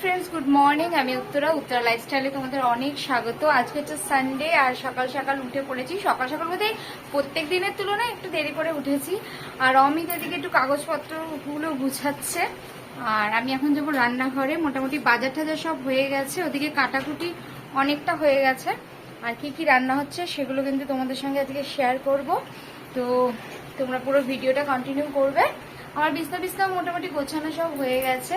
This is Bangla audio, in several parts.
ফ্রেন্ডস গুড মর্নিং আমি উত্তরা উত্তরা লাইফস্টাইলে তোমাদের অনেক স্বাগত। আজকে হচ্ছে সানডে আর সকাল সকাল উঠে পড়েছি। সকাল সকাল বলতে প্রত্যেক দিনের তুলনায় একটু দেরি করে উঠেছি। আর অমিত এদিকে একটু কাগজপত্রগুলো গুছাচ্ছে। আর আমি এখন যাব রান্নাঘরে। মোটামুটি বাজার টাজার সব হয়ে গেছে। ওদিকে কাটাকুটি অনেকটা হয়ে গেছে। আর কি কি রান্না হচ্ছে সেগুলো কিন্তু তোমাদের সঙ্গে আজকে শেয়ার করব। তো তোমরা পুরো ভিডিওটা কন্টিনিউ করবে। আমার বিছনা বিছনা মোটামুটি গোছানো সব হয়ে গেছে।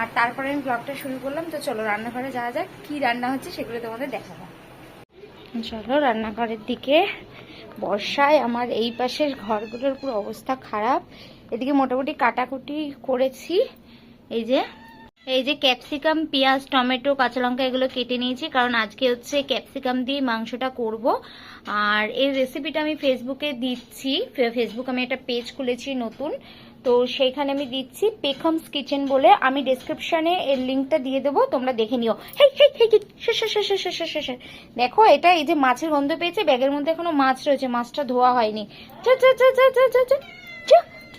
আর তারপরে আমি ব্লগটা শুরু করলাম, তো চলো রান্নাঘরে যাওয়া যাক, কি রান্না হচ্ছে সেগুলো তোমাদের দেখাবো। চলো রান্নাঘরের দিকে, বর্ষায় আমার এই পাশের ঘরগুলোর পুরো অবস্থা খারাপ। এদিকে মোটামুটি কাটাকুটি করেছি, এই যে এই যে ক্যাপসিকাম, পেঁয়াজ, টমেটো, কাঁচা লঙ্কা এগুলো কেটে নিয়েছি, কারণ আজকে হচ্ছে ক্যাপসিকাম দিয়ে মাংসটা করব। আর এই রেসিপিটা আমি ফেসবুকে দিচ্ছি। ফেসবুক আমি একটা পেজ খুলেছি নতুন। তো সেইখানে আমি দিচ্ছি পেখমস কিচেন বলে। আমি ডেসক্রিপশানে এর লিঙ্কটা দিয়ে দেবো, তোমরা দেখে নিও। দেখো, এটা এই যে মাছের গন্ধ পেয়েছে, ব্যাগের মধ্যে এখনও মাছ রয়েছে, মাছটা ধোয়া হয়নি।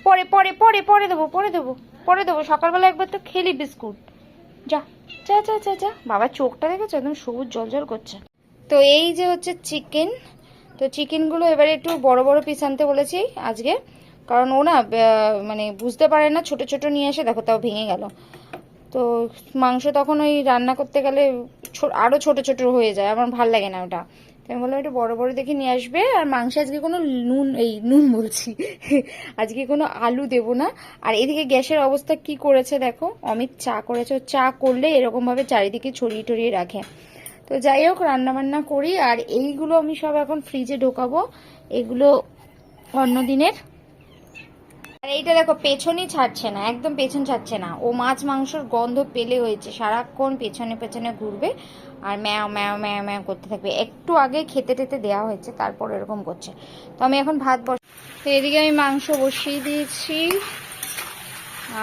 পরে পরে পরে পরে দেবো পরে দেবো পরে দেবো। সকালবেলা একবার তো খেলি বিস্কুট। যা যা যা যা যা। বাবার চোখটা দেখেছ? একদম সবুজ জল জল করছে। তো এই যে হচ্ছে চিকেন তো চিকেনগুলো এবারে একটু বড় বড় পিস আনতে বলেছি আজকে। কারণ ও না মানে বুঝতে পারে না, ছোট ছোট নিয়ে এসে দেখো, তাও ভেঙে গেল। তো মাংস তখন ওই রান্না করতে গেলে আরও আরও ছোট ছোট হয়ে যায়। আমার ভালো লাগে না ওটা। আমি বললাম, একটু বড় বড় দেখে নিয়ে আসবে। আর মাংস আজকে কোনো নুন, এই নুন বলছি, আজকে কোনো আলু দেব না। আর এদিকে গ্যাসের অবস্থা কি করেছে দেখো? অমিত চা করেছে। চা করলে এরকমভাবে চারিদিকে ছড়িয়ে টড়িয়ে রাখে। তো যাই হোক রান্না বান্না করি। আর এইগুলো আমি সব এখন ফ্রিজে ঢোকাবো। এগুলো অন্য দিনের আর এইটা দেখো, পেছনই ছাড়ছে না, একদম পেছন ছাড়ছে না। ও মাছ মাংসর গন্ধ পেলে হয়েছে, সারাক্ষণ পেছনে পেছনে ঘুরবে আর ম্যাও ম্যাও ম্যাও ম্যাও করতে থাকবে। একটু আগে খেতে টেতে দেওয়া হয়েছে, তারপর এরকম করছে। তো আমি এখন ভাত বস তো এদিকে আমি মাংস বসিয়ে দিয়েছি,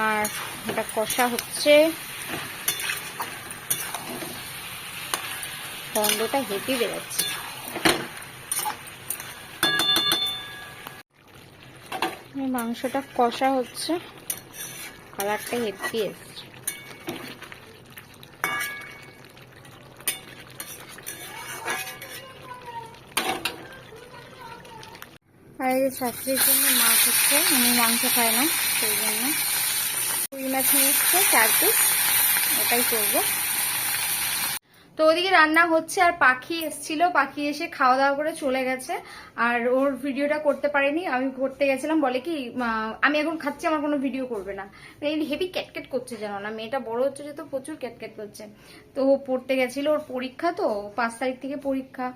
আর এটা কষা হচ্ছে। গন্ধটা হেঁটে বেরোচ্ছে মাংসটা কষা হচ্ছে। কালারটা হেভি এসছে। আর এই শাশুড়ির জন্য মাছ হচ্ছে আমি মাংস খাই না, সেই জন্য। রুই মাছ এসছে, চার পিস, ওটাই করব। তো ওদিকে রান্না হচ্ছে আর পাখি এসছিল, পাখি এসে খাওয়া দাওয়া করে চলে গেছে। আর ওর ভিডিওটা করতে পারেনি, আমি করতে গেছিলাম, বলে কি আমি এখন খাচ্ছি, আমার কোনো ভিডিও করবে না। এই হেভি ক্যাটক্যাট করছে যেন না, মেয়েটা বড় হচ্ছে যে তো প্রচুর ক্যাটক্যাট করছে। তো ও পড়তে গেছিল, ওর পরীক্ষা তো, পাঁচ তারিখ থেকে পরীক্ষা।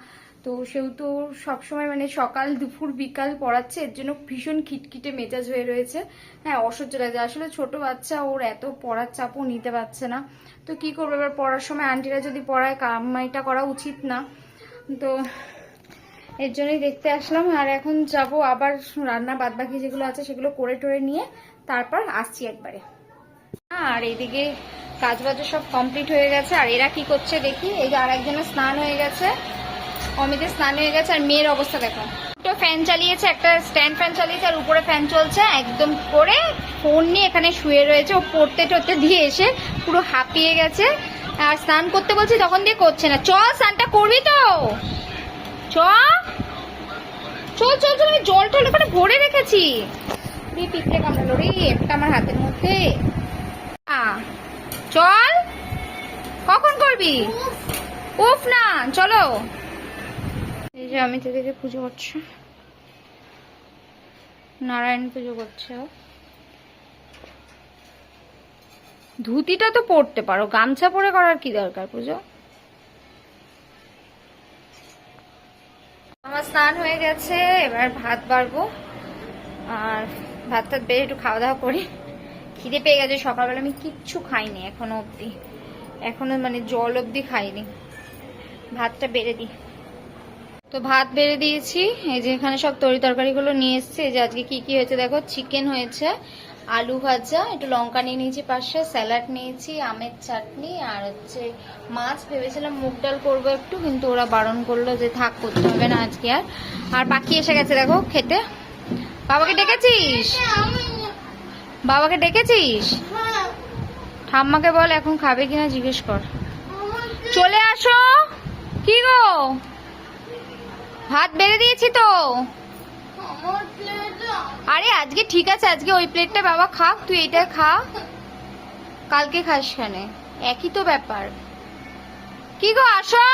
তো সেহেতু ওর সবসময় মানে সকাল, দুপুর, বিকাল পড়াচ্ছে, এর জন্য ভীষণ খিটখিটে মেজাজ হয়ে রয়েছে। হ্যাঁ অসহ্য লাগে। আসলে ছোট বাচ্চা, ওর এত পড়ার চাপও নিতে পারছে না। তো কি করব? এবার পড়ার সময় আন্টিরা যদি পড়ায়, কামাইটা করা উচিত না। তো এর জন্যই দেখতে আসলাম। আর এখন যাব আবার রান্না বাদ বাকি যেগুলো আছে সেগুলো করে টরে নিয়ে তারপর আসছি একবারে। আর এইদিকে কাজ বাজ সব কমপ্লিট হয়ে গেছে। আর এরা কি করছে দেখি? এই যে আর একজনের স্নান হয়ে গেছে। অমিতের স্নান হয়ে গেছে আর মেয়ের অবস্থা দেখো। দুটো ফ্যান চালিয়েছে, একটা স্ট্যান্ড ফ্যান চালিয়েছে আর উপরে ফ্যান চলছে, একদম করে ফোন নিয়ে এখানে শুয়ে রয়েছে। ও পড়তে টড়তে দিয়ে এসে পুরো হাঁপিয়ে গেছে। আর স্নান করতে বলছি, তখন দিয়ে করছে না। চল, স্নানটা করবি তো। চল। চল চল আমি জল টল ওখানে ভরে রেখেছি। রে, পিঁপড়ে কামড়ালো রে, একটা আমার হাতের মধ্যে। চল। কখন করবি? উফ না, চলো। যে আমি দিকে পুজো করছে নারায়ণ পুজো করছে। ধুতিটা তো পরতে পারো, গামছা পরে করার কি দরকার পুজো? আমার স্নান হয়ে গেছে, এবার ভাত বাড়বো। আর ভাত টাত বেড়ে একটু খাওয়া দাওয়া করি। খিদে পেয়ে গেছে, সকালবেলা আমি কিচ্ছু খাইনি এখনও অবধি। এখনও মানে জল অবধি খাইনি। ভাতটা বেড়ে দিই। তো ভাত বেড়ে দিয়েছি। এই যে এখানে সব তরি তরকারিগুলো নিয়ে এসেছি। যে আজকে কি কি হয়েছে দেখো? চিকেন হয়েছে, আলু ভাজা, একটু লঙ্কা নিয়ে নিয়েছি পাশে স্যালাড নিয়েছি, আমের চাটনি আর হচ্ছে মাছ। ভেবেছিলাম মুগ ডাল করব একটু, কিন্তু ওরা বারণ করল যে থাক, করতে হবে না আজকে আর। আর পাখি এসে গেছে দেখো খেতে। বাবাকে ডেকেছিস? বাবাকে ডেকেছিস? ঠাম্মাকে বল এখন খাবে কিনা জিজ্ঞেস কর। চলে আসো। কি গো? ভাত বেড়ে দিয়েছি তো। আরে আজকে ঠিক আছে আজকে ওই প্লেটটা বাবা খাক তুই এটা খা। কালকে খাস খানে একই তো ব্যাপার। কি গো আসো।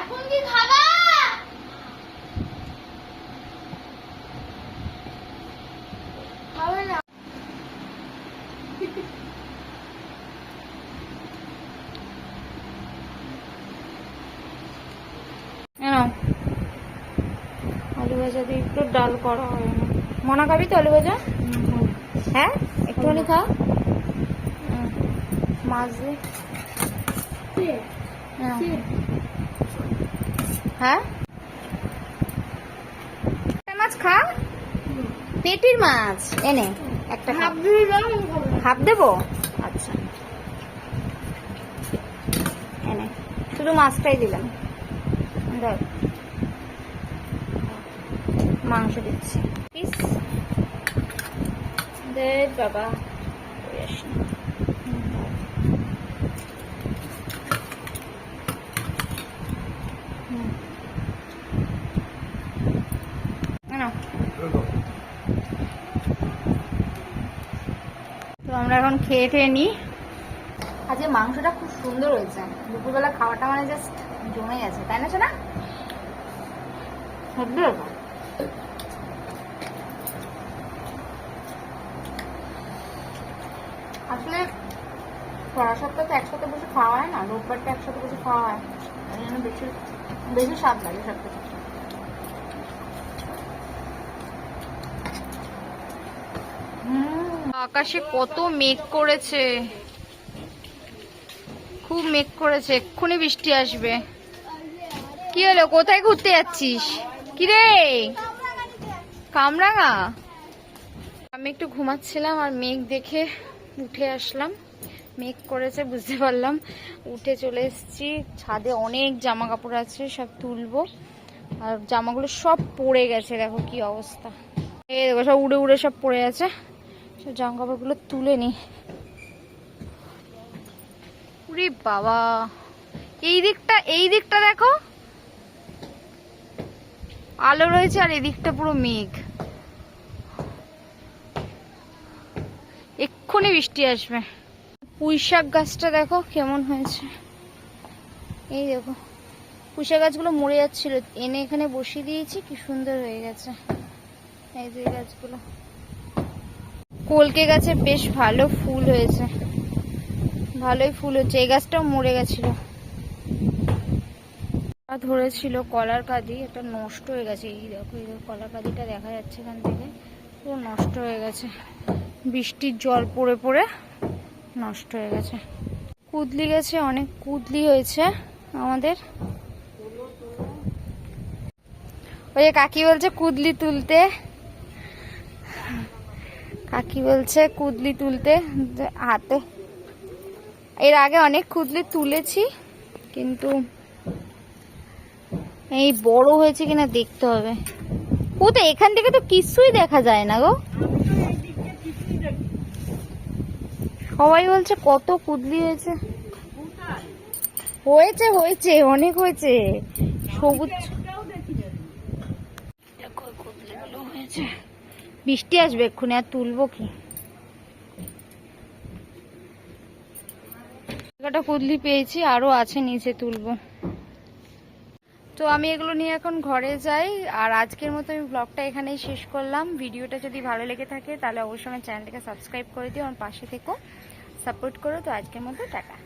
এখন কি খাবা না এনো দিয়ে একটু ডাল করা হয়। না মনা খাবি তো আলু ভাজা হ্যাঁ? একটুখানি খা। হুম। মাছ দিয়ে হ্যাঁ। একটা মাছ খা। পেটির মাছ। এনে একটা খা। হাফ দেবো? আচ্ছা। এনে শুধু মাছটাই দিলাম। ধর মাংস দিচ্ছি। পিস বাবা। তো আমরা এখন খেয়ে টেয়ে নিই আজকে মাংসটা খুব সুন্দর হয়েছে। দুপুরবেলা খাওয়াটা মানে জাস্ট জমে গেছে। তাই না সোনা? সত্যি ব্যাপার। আসলে সপ্তাহ তো একসাথে বসে খাওয়া হয় না রোববারটা একসাথে বসে খাওয়া হয়। বেশি স্বাদ লাগে আকাশে কত মেঘ করেছে। খুব মেঘ করেছে, এক্ষুনি বৃষ্টি আসবে। কি হলো? কোথায় ঘুরতে যাচ্ছিস? কি রে কামরাঙা? আমি একটু ঘুমাচ্ছিলাম আর মেঘ দেখে উঠে আসলাম। মেঘ করেছে, বুঝতে পারলাম। উঠে চলে এসেছি। ছাদে অনেক জামা কাপড় আছে, সব তুলবো। আর জামাগুলো সব পড়ে গেছে, দেখো কি অবস্থা। এই দেখো, সব উড়ে উড়ে সব পড়ে আছে। সব জামা কাপড়গুলো তুলে নি। উরে বাবা! এই দিকটা এই দিকটা দেখো। আলো রয়েছে আর এদিকটা পুরো মেঘ। এক্ষুনি বৃষ্টি আসবে। পুঁই শাক গাছটা দেখো কেমন হয়েছে। এই দেখো পুঁই শাক গাছগুলো মরে যাচ্ছিল। এনে এখানে বসিয়ে দিয়েছি, কি সুন্দর হয়ে গেছে। এই যে গাছগুলো। কলকে গাছে বেশ ভালো ফুল হয়েছে। ভালোই ফুল হচ্ছে, এই গাছটাও মরে গেছিল। ধরেছিল কলার কাঁদি এটা নষ্ট হয়ে গেছে। এই দেখো, এই কলার কাঁদিটা দেখা যাচ্ছে এখান থেকে। পুরো নষ্ট হয়ে গেছে। বৃষ্টির জল পড়ে পড়ে নষ্ট হয়ে গেছে। কুদলি গেছে, অনেক কুদলি হয়েছে আমাদের। ওই যে কাকি বলছে কুদলি তুলতে। কাকি বলছে কুদলি তুলতে হাতে। এর আগে অনেক কুদলি তুলেছি, কিন্তু এই বড় হয়েছে কিনা দেখতে হবে। ও তো এখান থেকে তো কিছুই দেখা যায় না গো। সবাই বলছে কত কুদলি হয়েছে। হয়েছে হয়েছে অনেক হয়েছে। সবুজ। বৃষ্টি আসবে এক্ষুনি আর তুলবো কি? কুদলি পেয়েছি আরও আছে নিচে তুলবো। তো আমি এগুলো নিয়ে এখন ঘরে যাই, আর আজকের মতো আমি ব্লগটা এখানেই শেষ করলাম। ভিডিওটা যদি ভালো লেগে থাকে, তাহলে অবশ্যই আমার চ্যানেলটাকে সাবস্ক্রাইব করে দিও, আমার পাশে থেকো। সাপোর্ট করো, তো আজকের মতো, টাটা।